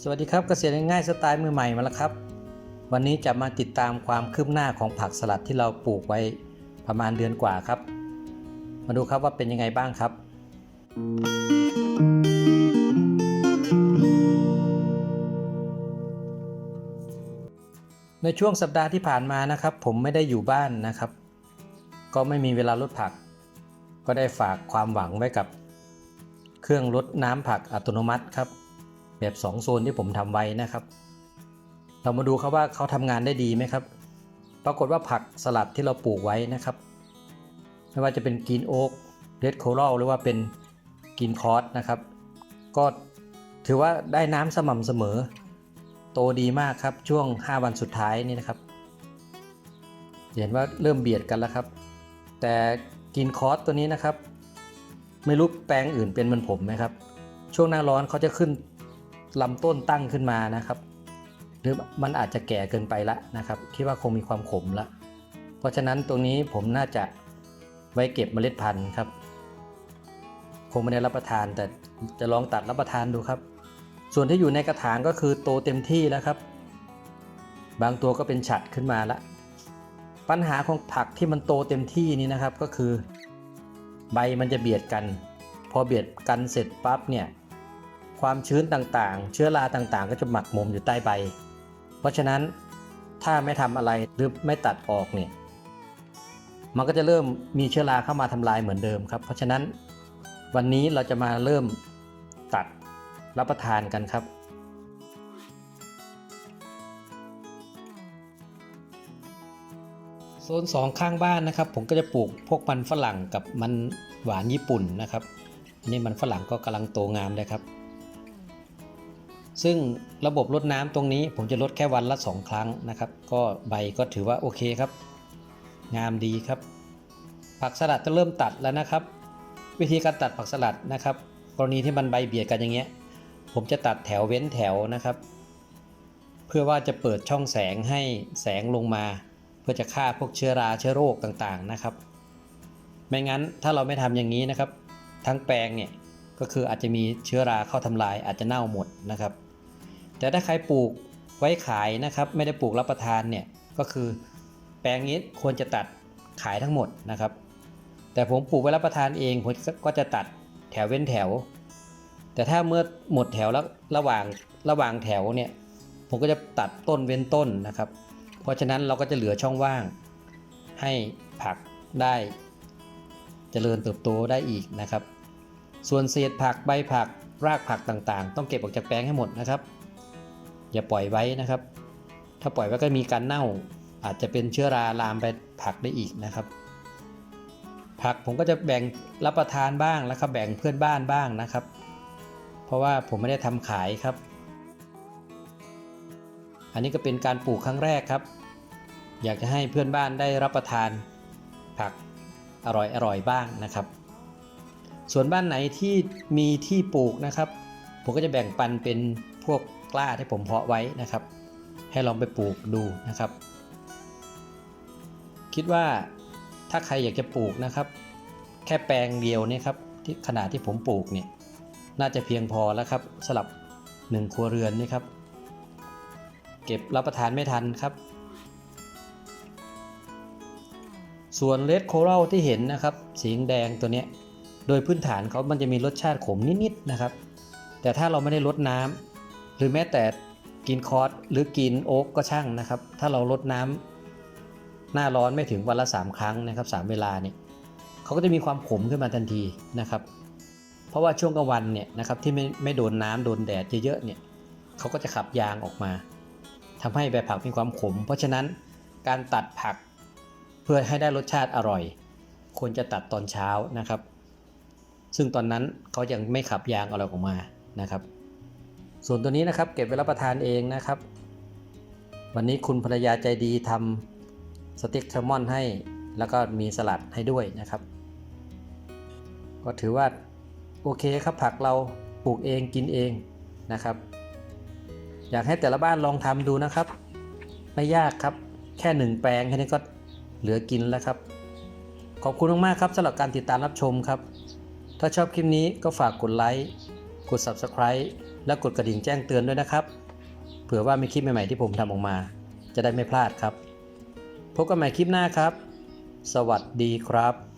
สวัสดีครับเกษตรง่ายสไตล์มือใหม่มาแล้วครับ วันนี้จะมาติดตามความคืบหน้าของผักสลัดที่เราปลูกไว้ประมาณเดือนกว่าครับ มาดูครับว่าเป็นยังไงบ้างครับ ในช่วงสัปดาห์ที่ผ่านมานะครับ ผมไม่ได้อยู่บ้านนะครับ ก็ไม่มีเวลาลดผัก ก็ได้ฝากความหวังไว้กับ เครื่องลดน้ำผักอัตโนมัติครับ แบบ 2 โซนที่ผมทำไว้นะครับ เรามาดูครับว่าเขาทำงานได้ดีไหมครับ ปรากฏว่าผักสลัดที่เราปลูกไว้นะครับ ไม่ว่าจะเป็นกรีนโอ๊กเรดโค r รหรือว่าเป็นกรีนคอร์สนะครับ ก็ถือว่าได้น้ำสม่ำเสมอ โตดีมากครับช่วง 5 วันสุดท้ายนี่นะครับ เห็นว่าเริ่มเบียดกันแล้วครับ แต่กรีนคอร์สตัวนี้นะครับ ไม่รู้แปลงอื่นเป็นเหมือนผมไหมครับ ช่วงหน้าร้อนเขาจะขึ้น ลำต้นตั้งขึ้นมานะครับ หรือมันอาจจะแก่เกินไปละนะครับ คิดว่าคงมีความขมละ เพราะฉะนั้นตรงนี้ผมน่าจะไว้เก็บเมล็ดพันธุ์ครับ คงไม่ได้รับประทานแต่จะลองตัดรับประทานดูครับ ส่วนที่อยู่ในกระถางก็คือโตเต็มที่แล้วครับ บางตัวก็เป็นฉัดขึ้นมาละปัญหาของผักที่มันโตเต็มที่นี้นะครับก็คือ ใบมันจะเบียดกัน พอเบียดกันเสร็จปั๊บเนี่ย ความชื้นต่างๆ เชื้อราต่างๆ ก็จะหมักหมมอยู่ใต้ใบ เพราะฉะนั้นถ้าไม่ทำอะไรหรือไม่ตัดออกเนี่ยมันก็จะเริ่มมีเชื้อราเข้ามาทำลายเหมือนเดิมครับ เพราะฉะนั้นวันนี้เราจะมาเริ่มตัดรับประทานกันครับ โซน2ข้างบ้านนะครับ ผมก็จะปลูกพวกมันฝรั่งกับมันหวานญี่ปุ่นนะครับนนี้มันฝรั่งก็กำลังโตงามเลยครับ ซึ่งระบบรดน้ำตรงนี้ผมจะลดแค่วันละ 2 ครั้งนะครับ ก็ใบก็ถือว่าโอเคครับ งามดีครับ ผักสลัดจะเริ่มตัดแล้วนะครับ วิธีการตัดผักสลัดนะครับ กรณีที่มันใบเบียดกันอย่างเงี้ย ผมจะตัดแถวเว้นแถวนะครับ เพื่อว่าจะเปิดช่องแสงให้แสงลงมา เพื่อจะฆ่าพวกเชื้อราเชื้อโรคต่างๆนะครับ ไม่งั้นถ้าเราไม่ทำอย่างนี้นะครับ ทั้งแปลงเนี่ยก็คืออาจจะมีเชื้อราเข้าทำลายอาจจะเน่าหมดนะครับ แต่ถ้าใครปลูกไว้ขายนะครับ ไม่ได้ปลูกรับประทานเนี่ยก็คือแปลงนี้ควรจะตัดขายทั้งหมดนะครับ แต่ผมปลูกไว้รับประทานเองผมก็จะตัดแถวเว้นแถว แต่ถ้าเมื่อหมดแถวแล้วระหว่างระหว่างแถวเนี่ยผมก็จะตัดต้นเว้นต้นนะครับ เพราะฉะนั้นเราก็จะเหลือช่องว่าง ให้ผักได้เจริญเติบโตได้อีกนะครับ ส่วนเศษผักใบผักรากผักต่างๆ ต้องเก็บออกจากแปลงให้หมดนะครับ อย่าปล่อยไว้นะครับ ถ้าปล่อยไว้ก็มีการเน่า อาจจะเป็นเชื้อราลามไปผักได้อีกนะครับ ผักผมก็จะแบ่งรับประทานบ้างแล้วก็แบ่งเพื่อนบ้านบ้างนะครับ เพราะว่าผมไม่ได้ทำขายครับ อันนี้ก็เป็นการปลูกครั้งแรกครับ อยากจะให้เพื่อนบ้านได้รับประทานผักอร่อยๆบ้างนะครับ ส่วนบ้านไหนที่มีที่ปลูกนะครับ ผมก็จะแบ่งปันเป็นพวก กล้าที่ผมเพาะไว้นะครับ ให้ลองไปปลูกดูนะครับ คิดว่าถ้าใครอยากจะปลูกนะครับ แค่แปลงเดียวนี่ครับที่ขนาดที่ผมปลูกเนี่ยน่าจะเพียงพอแล้วครับสำหรับหนึ่งครัวเรือนนี่ครับ เก็บรับประทานไม่ทันครับ ส่วนเลดโค r ร l ที่เห็นนะครับสีแดงตัวนี้โดยพื้นฐานเขามันจะมีรสชาติขมนิดๆนะครับ แต่ถ้าเราไม่ได้ลดน้ำ หรือแม้แต่กินคอร์สหรือกินโอ๊กก็ช่างนะครับ ถ้าเราลดน้ำหน้าร้อนไม่ถึงวันละ 3 ครั้งนะครับ3เวลาเนี่ยเขาก็จะมีความขมขึ้นมาทันทีนะครับ เพราะว่าช่วงกลางวันเนี่ยนะครับที่ไม่ไม่โดนน้ำโดนแดดเยอะๆเนี่ยเขาก็จะขับยางออกมาทำให้ใบผักมีความขม เพราะฉะนั้นการตัดผักเพื่อให้ได้รสชาติอร่อย ควรจะตัดตอนเช้านะครับ ซึ่งตอนนั้นเขายังไม่ขับยางอะไรออกมานะครับ ส่วนตัวนี้นะครับเก็บไว้รับประทานเองนะครับ วันนี้คุณภรรยาใจดีทำสเต็กแซลมอนให้ แล้วก็มีสลัดให้ด้วยนะครับ ก็ถือว่าโอเคครับผักเราปลูกเองกินเองนะครับ อยากให้แต่ละบ้านลองทำดูนะครับ ไม่ยากครับแค่หนึ่งแปลงแค่นี้ก็เหลือกินแล้วครับ ขอบคุณมากๆครับสำหรับการติดตามรับชมครับ ถ้าชอบคลิปนี้ก็ฝากกดไลค์กด Subscribe และกดกระดิ่งแจ้งเตือนด้วยนะครับ เผื่อว่ามีคลิปใหม่ๆที่ผมทำออกมา จะได้ไม่พลาดครับ พบกันใหม่คลิปหน้าครับ สวัสดีครับ